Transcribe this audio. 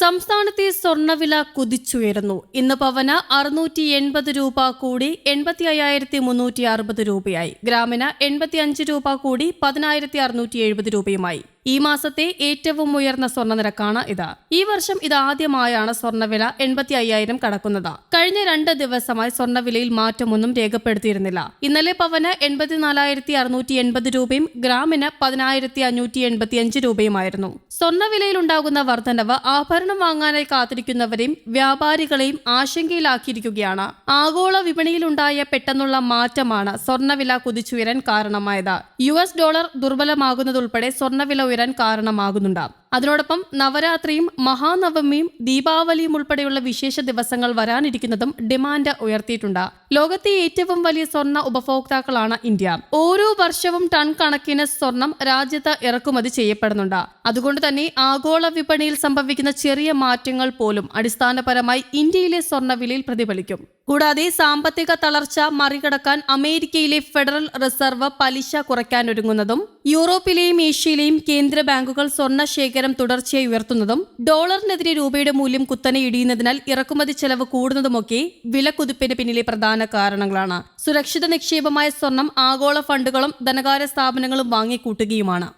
സംസ്ഥാനത്തെ സ്വർണവില കുതിച്ചുയരുന്നു. ഇന്ന് പവന അറുന്നൂറ്റി എൺപത് രൂപ കൂടി എൺപത്തി അയ്യായിരത്തി മുന്നൂറ്റി അറുപത് രൂപയായി. ഗ്രാമിന് എൺപത്തി അഞ്ച് രൂപ കൂടി പതിനായിരത്തി അറുന്നൂറ്റി എഴുപത് രൂപയുമായി. ഈ മാസത്തെ ഏറ്റവും ഉയർന്ന സ്വർണ നിരക്കാണ് ഇത്. ഈ വർഷം ഇതാദ്യമായാണ് സ്വർണവില എൺപത്തി അയ്യായിരം കടക്കുന്നത്. കഴിഞ്ഞ രണ്ട് ദിവസമായി സ്വർണവിലയിൽ മാറ്റമൊന്നും രേഖപ്പെടുത്തിയിരുന്നില്ല. ഇന്നലെ പവന് എൺപത്തിനാലായിരത്തി അറുന്നൂറ്റി എൺപത് രൂപയും ഗ്രാമിന് പതിനായിരത്തി അഞ്ഞൂറ്റി രൂപയുമായിരുന്നു. സ്വർണവിലയിൽ ഉണ്ടാകുന്ന വർധനവ് ആഭരണം വാങ്ങാനായി കാത്തിരിക്കുന്നവരെയും വ്യാപാരികളെയും ആശങ്കയിലാക്കിയിരിക്കുകയാണ്. ആഗോള വിപണിയിലുണ്ടായ പെട്ടെന്നുള്ള മാറ്റമാണ് സ്വർണവില കുതിച്ചുയരാൻ കാരണമായത്. യു എസ് ഡോളർ ദുർബലമാകുന്നതുൾപ്പെടെ സ്വർണവില ഉയരാൻ കാരണമാകുന്നുണ്ട് അതിനോടൊപ്പം നവരാത്രിയും മഹാനവമിയും ദീപാവലിയും ഉൾപ്പെടെയുള്ള വിശേഷ ദിവസങ്ങൾ വരാനിരിക്കുന്നതും ഡിമാൻഡ് ഉയർത്തിയിട്ടുണ്ട്. ലോകത്തെ ഏറ്റവും വലിയ സ്വർണ ഉപഭോക്താക്കളാണ് ഇന്ത്യ. ഓരോ വർഷവും ടൺ കണക്കിന് സ്വർണം രാജ്യത്ത് ഇറക്കുമതി ചെയ്യപ്പെടുന്നുണ്ട്. അതുകൊണ്ട് തന്നെ ആഗോള വിപണിയിൽ സംഭവിക്കുന്ന ചെറിയ മാറ്റങ്ങൾ പോലും അടിസ്ഥാനപരമായി ഇന്ത്യയിലെ സ്വർണവിലയിൽ പ്രതിഫലിക്കും. കൂടാതെ സാമ്പത്തിക തളർച്ച മറികടക്കാൻ അമേരിക്കയിലെ ഫെഡറൽ റിസർവ് പലിശ കുറയ്ക്കാനൊരുങ്ങുന്നതും യൂറോപ്പിലെയും ഏഷ്യയിലെയും കേന്ദ്ര ബാങ്കുകൾ സ്വർണ ശേഖരം തുടർച്ചയായി ഉയർത്തുന്നതും ഡോളറിനെതിരെ രൂപയുടെ മൂല്യം കുത്തനെ ഇടിയുന്നതിനാൽ ഇറക്കുമതി ചെലവ് കൂടുന്നതുമൊക്കെ വിലക്കുതിപ്പിന് പിന്നിലെ പ്രധാന കാരണങ്ങളാണ്. സുരക്ഷിത നിക്ഷേപമായ സ്വർണം ആഗോള ഫണ്ടുകളും ധനകാര്യ സ്ഥാപനങ്ങളും വാങ്ങിക്കൂട്ടുകയുമാണ്.